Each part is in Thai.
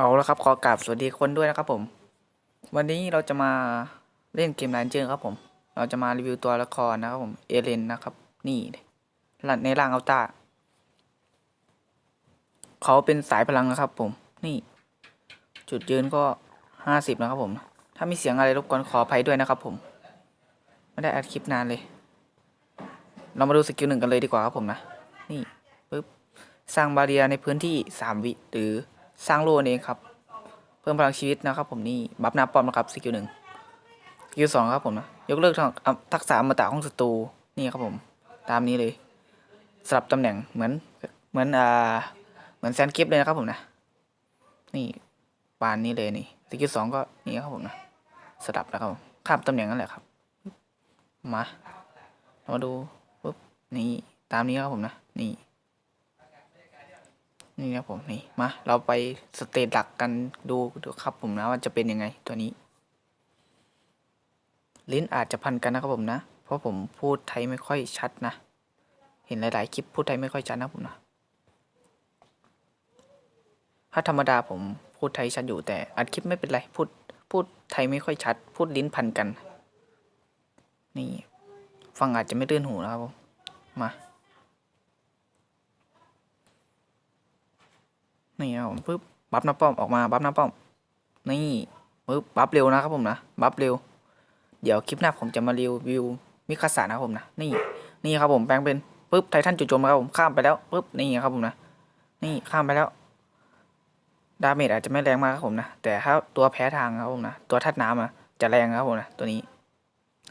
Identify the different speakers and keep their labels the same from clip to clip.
Speaker 1: เอาละครับขอกราบสวัสดีคนด้วยนะครับผม วันนี้เราจะมาเล่นเกมแรนเจอร์ครับผม เราจะมารีวิวตัวละครนะครับผมเอเลนนะครับ นี่ในร่างอัลตาเขาเป็นสายพลังนะครับผมนี่ จุดยืนก็ห้าสิบนะครับผม ถ้ามีเสียงอะไรรบกวนขออภัยด้วยนะครับผม ไม่ได้อัดคลิปนานเลย เรามาดูสกิลหนึ่งกันเลยดีกว่าครับผมนะ นี่ปึ๊บสร้างบาเรียในพื้นที่สามวิหรือ สร้างโลนั่เองครับ เพิ่มพลังชีวิตนะครับ ผมนี่บัฟหน้าป้อมนะครับสกิลหนึ่งสกิลสองครับผมนะยกเลิกท,ทักษะอมตะของศัตรูนี่ครับผม ตามนี้เลยสลับตำแหน่งเหมือนเหมือนอ่าเหมือนแซนกิฟเลยนะครับผมนะ นี่ปานนี้เลยนี่สกิลสองก็นี่ครับผมนะสลับแล้วครับข้ามตำแหน่งนั่นแหละครับ มาเรามาดูปุ๊บนี่ตามนี้ครับผมนะ นี่ นี่ครับผมนี่มาเราไปสเตจหลักกันดูดูครับผมนะว่าจะเป็นยังไงตัวนี้ ลิ้นอาจจะพันกันนะครับผมนะ เพราะผมพูดไทยไม่ค่อยชัดนะ เห็นหลาย ๆ คลิปพูดไทยไม่ค่อยชัดนะผมนะ ถ้าธรรมดาผมพูดไทยชัดอยู่แต่อัดคลิปไม่เป็นไรพูดพูดไทยไม่ค่อยชัด พูดลิ้นพันกัน นี่ ฟังอาจจะไม่เลื่อนหูนะครับผมมา นี่ครับผมปึ๊บบัฟหน้าป้อมออกมาบัฟหน้าป้อม นี่ปึ๊บบัฟเร็วนะครับผมนะบัฟเร็ว เดี๋ยวคลิปหน้าผมจะมารีวิวมิคาสานะครับผมนะนี่นี่ครับผมแปลงเป็นปึ๊บไททันจู่โจมครับผมข้ามไปแล้วปึ๊บนี่ครับผมนะนี่ข้ามไปแล้วดาเมจอาจจะไม่แรงมากครับผมนะแต่ถ้าตัวแพ้ทางครับผมนะตัวทัดน้ำอะจะแรงครับผมนะตัวนี้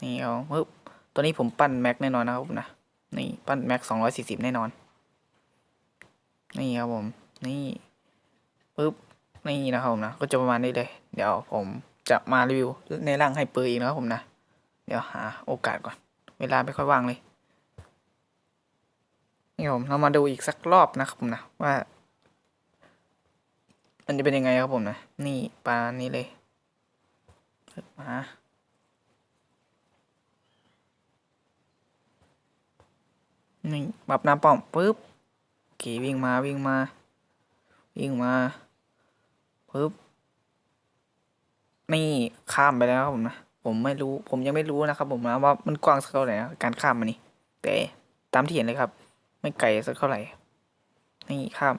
Speaker 1: นี่เอาปึ๊บตัวนี้ผมปั้นแม็กแน่นอนนะครับผมนะนี่ปั้นแม็กสองร้อยสี่สิบแน่นอน นี่ครับผม นี่ ปึ๊บนี่นะครับผมนะก็จะประมาณนี้เลย เดี๋ยวผมจะมารีวิวในร่างไฮเปอร์อีกนะครับผมนะ เดี๋ยวหาโอกาสก่อน เวลาไม่ค่อยว่างเลยนี่ผมเรามาดูอีกสักรอบนะครับผมนะว่า มันจะเป็นยังไงครับผมนะ นี่ปลานี้เลยมานี่ปรับน้ำป้อมปึ๊บโอเควิ่งมาวิ่งมา วิ่งมา ปึ๊บนี่ข้ามไปแล้วครับผมนะ ผมไม่รู้ ผมยังไม่รู้นะครับ ผมนะว่ามันกว้างสักเท่าไหร่นะการข้ามมันนี่ แต่ตามที่เห็นเลยครับ ไม่ไกลสักเท่าไหร่ นี่ข้าม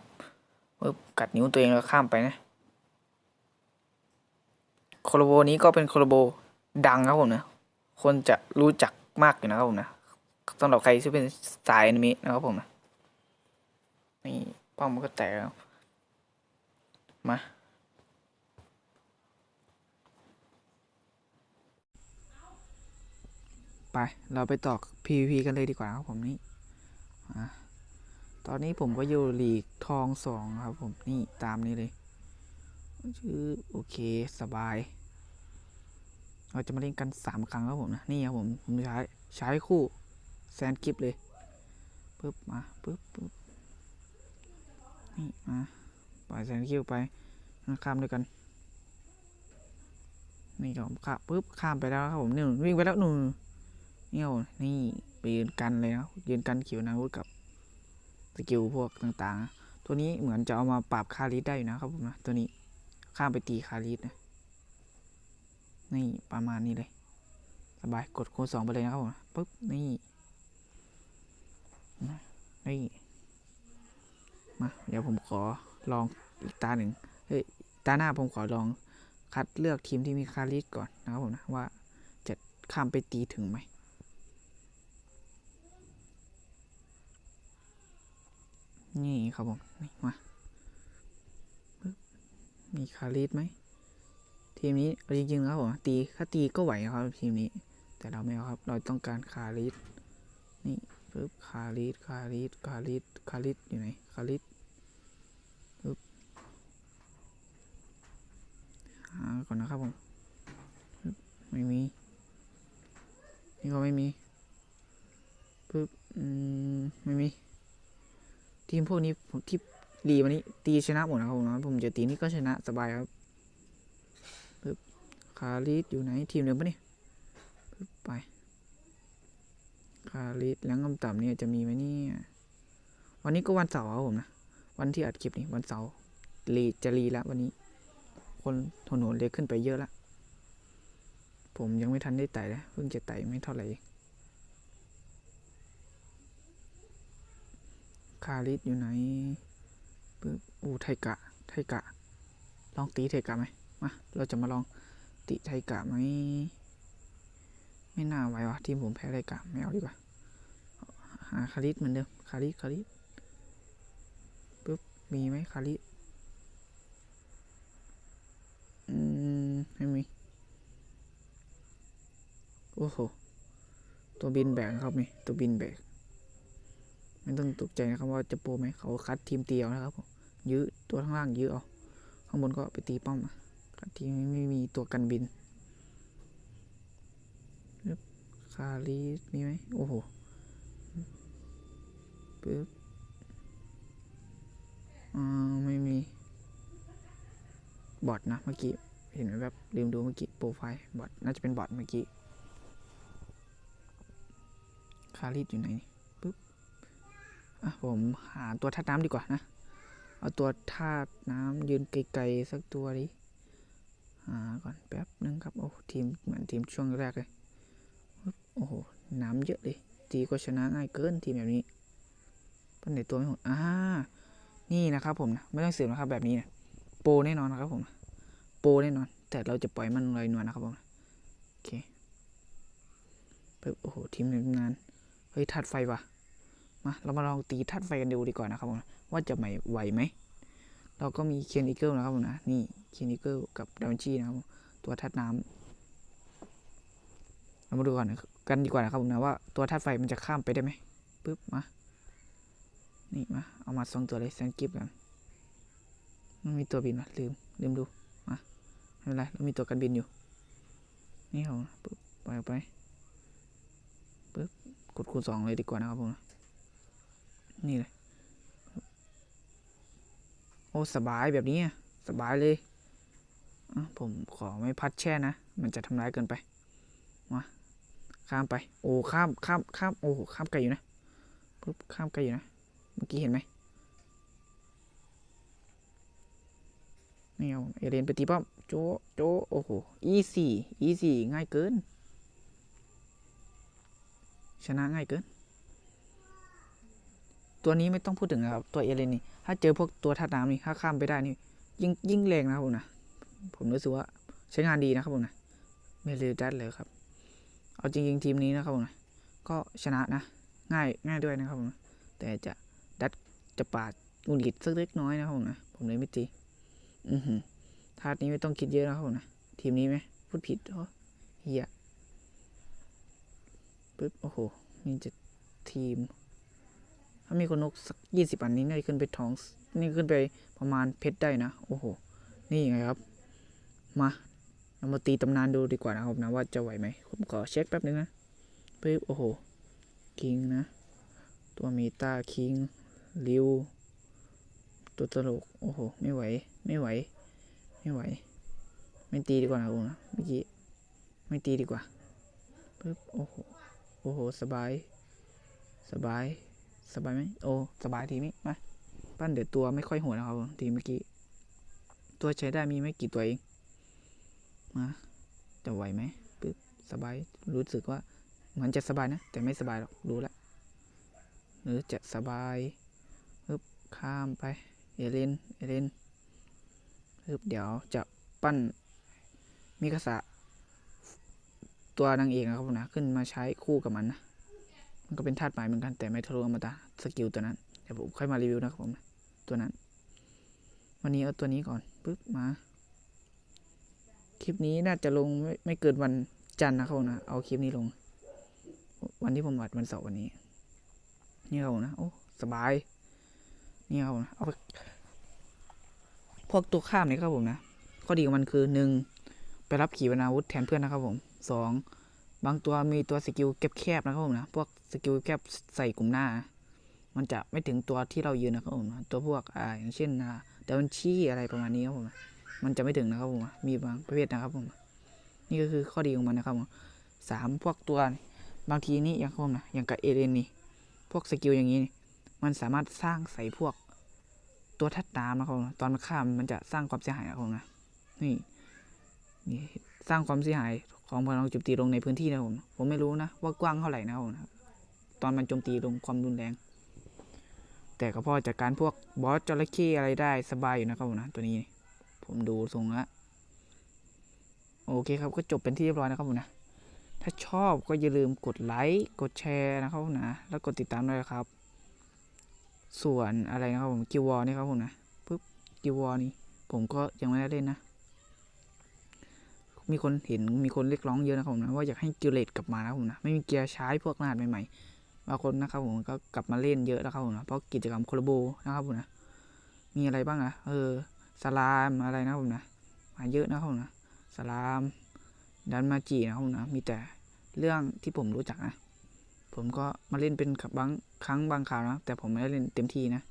Speaker 1: ปึ๊บกัดนิ้วตัวเองแล้วข้ามไปนะโคโลโบนี้ก็เป็นโคโลโบดังครับผมนะ คนจะรู้จักมากอยู่นะครับผมนะสำหรับใครที่เป็นสายอนิเมะนะครับผมนะ นี่ป้อมมันก็แตกแล้วมา ไป เราไปต่อ PVP กันเลยดีกว่าครับผมนี่ตอนนี้ผมก็อยู่หลีกทองสองครับผมนี่ตามนี้เลยชื่อโอเคสบาย เราจะมาเล่นกันสามครั้งครับผมนะนี่ครับผมผมใช้ใช้คู่แซนกิฟเลยปึ๊บมาปึ๊บปึ๊บนี่มาปล่อยแซนกิฟไปข้ามด้วยกันนี่ครับผมข้ามปึ๊บข้ามไปแล้วครับผมนี่วิ่งไปแล้วหนึ่ง เนี่ยนี่ไปยืนกันเลยนะยืนกันขีวนาวุธกับสกิลพวกต่างๆ ตัวนี้เหมือนจะเอามาปราบคาริสได้อยู่นะครับผมนะตัวนี้ข้ามไปตีคาริสนะนี่ประมาณนี้เลย สบายกดคูณสองไปเลยนะครับผมปึ๊บนี่นี่มาเดี๋ยวผมขอลองอีกตาหนึ่งเฮ้ยตาหน้าผมขอลองคัดเลือกทีมที่มีคาริสก่อนนะครับผมนะว่าจะข้ามไปตีถึงไหม นี่ครับผม นี่มามีคาริสไหมทีมนี้จริงๆนะครับผมตีถ้าตีก็ไหวครับทีมนี้ แต่เราไม่เอาครับ เราต้องการคาริสนี่ปึ๊บคาริสคาริสคาริสคาริสอยู่ไหนคาริสปึ๊บหาก่อนนะครับผมไม่มี นี่ก็ไม่มีปึ๊บอืมไม่มี ทีมพวกนี้ที่รีวันนี้ตีชนะหมดนะครับผมนะผมเจะตีนี่ก็ชนะสบายครับปึ๊บคาริสอยู่ไหนทีมเดิมปะเนี่ยปึ๊บไปคาริสแรงกำต่ำเนี่ยจะมีไหมเนี่ยวันนี้ก็วันเสาร์ครับผมนะวันที่อัดคลิปนี่วันเสาร์รีจะรีแล้ววันนี้ คนถนนเล็กขึ้นไปเยอะละผมยังไม่ทันได้ไต่เลยเพิ่งจะไต่ไม่เท่าไหร่เอง คาริสอยู่ไหนปึ๊บอู้ไทกะ ไทกะ ลองตีไทกะไหมมา เราจะมาลองติไทกะไหม ไม่น่าไหววะทีมผมแพ้ไทกะ ไม่เอาดีกว่า หาคาริสเหมือนเดิม คาริสคาริสปึ๊บ มีไหมคาริสอืม ไม่มี โอ้โห ตัวบินแบกครับนี่ ตัวบินแบก ไม่ต้องตกใจนะครับว่าจะโปรไหมเขาคัดทีมเตียวนะครับยื้อตัวข้างล่างยื้อเอาข้างบนก็ไปตีป้อมอะคัดทีมไม่มีตัวกันบินคารีมีไหมโอ้โหปึ๊บอ่าไม่มี บอทนะเมื่อกี้ เห็นไหมแบบลืมดูเมื่อกี้โปรไฟล์บอทน่าจะเป็นบอทเมื่อกี้ คารีดอยู่ไหนนี่ ผมหาตัวธาตุน้ำดีกว่านะ เอาตัวธาตุน้ำยืนไกลๆสักตัวดิหาก่อนแป๊บนึงครับ โอ้ทีมเหมือนทีมช่วงแรกเลย โอ้โห น้ำเยอะเลยตีก็ชนะง่ายเกินทีมแบบนี้ปันไหนตัวไม่หมดอ่านี่นะครับผมนะไม่ต้องเสียนะครับแบบนี้นะโปรแน่นอนนะครับผม โปรแน่นอน แต่เราจะปล่อยมันลอยนวลนะครับผมโอเคโอ้โหทีมนตำนานเฮ้ยธาตุไฟว่ะ มาเรามาลองตีธาตุไฟกันดูดีกว่านะครับผมว่าจะไหมไหวไหมเราก็มีเคียนอีเกิลนะครับผมนะนี่เคียนอีเกิลกับดาวินชีนะครับตัวธาตุน้ำเรามาดูก่อนกันดีกว่านะครับผมนะว่าตัวธาตุไฟมันจะข้ามไปได้ไหมปึ๊บมานี่มาเอามาสองตัวเลยแซงกิฟกันมันมีตัวบินวะลืมลืมดูมาไม่เป็นไรเรามีตัวกันบินอยู่ นี่เขาปึ๊บปล่อยออกไปปึ๊บกดคูณสองเลยดีกว่านะครับผม นี่เลยโอ้ สบายแบบนี้อะสบายเลยผมขอไม่พัดแช่นะ มันจะทำร้ายเกินไป มา ข้ามไป โอ้ ข้าม ข้าม ข้าม โอ้ ข้ามไกลอยู่นะปึ๊บ ข้ามไกลอยู่นะ เมื่อกี้เห็นไหมนี่เอาเอเรนไปตีป้อม โจ โจ โอ้โห อีสี่ อีสี่ ง่ายเกิน ชนะง่ายเกิน ตัวนี้ไม่ต้องพูดถึงครับ ตัวเอเลนนี่ถ้าเจอพวกตัวธาตุน้ำนี่ถ้าข้ามไปได้นี่ยิ่งยิ่งแรงนะครับผมนะผมรู้สึกว่าใช้งานดีนะครับผมนะไม่เลยดัดเลยครับ เอาจริงๆทีมนี้นะครับผมนะก็ชนะนะ ง่ายง่ายด้วยนะครับผมนะแต่จะดัดจะปาดงุดหงิดสักเล็กน้อยนะครับผมนะผมเลยไม่ตีอือหือธาตุนี้ไม่ต้องคิดเยอะนะครับผมนะทีมนี้ไหมพูดผิดโอ้เฮียปึ๊บโอ้โหมีจะทีม ถ้ามีคนนกสักยี่สิบอันนี้น่าจะขึ้นไปท้องนี่ขึ้นไปประมาณเพชรได้นะ โอ้โห นี่ไงครับ มาเรามาตีตำนานดูดีกว่านะครับนะว่าจะไหวไหมผมขอเช็คแป๊บนึงนะปึ๊บโอ้โห คิงนะ ตัวมีตาคิงริว ตัวตลก โอ้โห ไม่ไหว ไม่ไหว ไม่ไหว ไม่ตีดีกว่านะผมนะ เมื่อกี้ ไม่ตีดีกว่าปึ๊บโอ้โห โอ้โห สบาย สบาย สบายไหมโอ้สบายทีนี้มาปั้นเดี๋ยวตัวไม่ค่อยโหดนะครับทีเมื่อกี้ ตัวใช้ได้มีไม่กี่ตัวเองมาจะไหวไหมปึ๊บสบายรู้สึกว่าเหมือนจะสบายนะ แต่ไม่สบายหรอกรู้แล้วหรือจะสบายปึ๊บข้ามไปเอเลนเอเลนปึ๊บเดี๋ยวจะปั้นมิคาสะตัวนางเอกนะครับนะขึ้นมาใช้คู่กับมันนะ มันก็เป็นธาตุไม้เหมือนกันแต่ไม่ทะลุอมตะสกิลตัวนั้นเดี๋ยวผมค่อยมารีวิวนะครับผมตัวนั้น วันนี้เอาตัวนี้ก่อนปึ๊บมาคลิปนี้น่าจะลงไม่ไม่เกินวันจันทร์นะครับผมนะเอาคลิปนี้ลง วันที่ผมอัดวันเสาร์วันนี้ นี่ครับผมนะโอ้สบาย นี่ครับผมนะเอาพวกตัวข้ามนี่ครับผมนะข้อดีของมันคือหนึ่งไปรับขีปนาวุธแทนเพื่อนนะครับผมสอง บางตัวมีตัวสกิลแคบๆนะครับผมนะ พวกสกิลแคบใส่กลุ่มหน้า มันจะไม่ถึงตัวที่เรายืนนะครับผมนะตัวพวกอ่าอย่างเช่นอ่าดาวินชี่อะไรประมาณนี้ครับผมนะมันจะไม่ถึงนะครับผมมีบางประเภทนะครับผม นี่ก็คือข้อดีของมันนะครับผมสามพวกตัวบางทีนี่อย่างครับผมนะอย่างกับเอเรนนี่พวกสกิลอย่างนี้นมันสามารถสร้างใส่พวกตัวทัดน้ำนะครับผมตอนมันข้ามมันจะสร้างความเสียหายนะครับผมนะนี่นี่สร้างความเสียหาย ของพลังโจมตีลงในพื้นที่นะผมผมไม่รู้นะว่ากว้างเท่าไหร่นะครับผมตอนมันโจมตีลงความรุนแรง แต่ก็พอจัดการพวกบอสจระเข้อะไรได้สบายอยู่นะครับผมนะตัวนี้ผมดูทรงละโอเคครับก็จบเป็นที่เรียบร้อยนะครับผมนะถ้าชอบก็อย่าลืมกดไลค์กดแชร์นะครับผมนะ แล้วกดติดตามด้วยครับ ส่วนอะไรนะครับผมกิววอนี่ครับผมนะปุ๊บกิววอนี่ผมก็ยังไม่ได้เล่นนะ มีคนเห็นมีคนเรียกร้องเยอะนะครับผมนะว่าอยากให้กิเลตกลับมานะครับผมนะไม่มีเกียร์ใช้พวกรหัสใหม่ๆบางคนนะครับผมก็กลับมาเล่นเยอะแล้วครับผมนะเพราะกิจกรรมโคลโบนะครับผมนะมีอะไรบ้างอะเออสลามอะไรนะครับผมนะมาเยอะนะครับผมนะสลามดันมาจีนะครับผมนะมีแต่เรื่องที่ผมรู้จักนะผมก็มาเล่นเป็นบางครั้งบางคราวนะแต่ผมไม่ได้เล่นเต็มที่นะ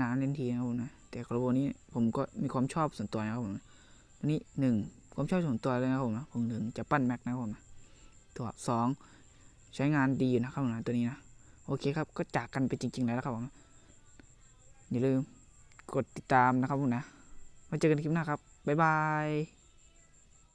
Speaker 1: นานเล่นทีนะครับผมนะแต่คาร์โบนี้ผมก็มีความชอบส่วนตัวนะครับผมนะ ตัวนี้หนึ่งความชอบส่วนตัวเลยนะผมนะผมถึงจะปั้นแม็กนะผมนะตัวสองใช้งานดีอยู่นะครับผมนะตัวนี้นะโอเคครับก็จากกันไปจริง ๆ แล้วนะครับผมอย่าลืมกดติดตามนะครับผมนะมาเจอกันคลิปหน้าครับบ๊ายบาย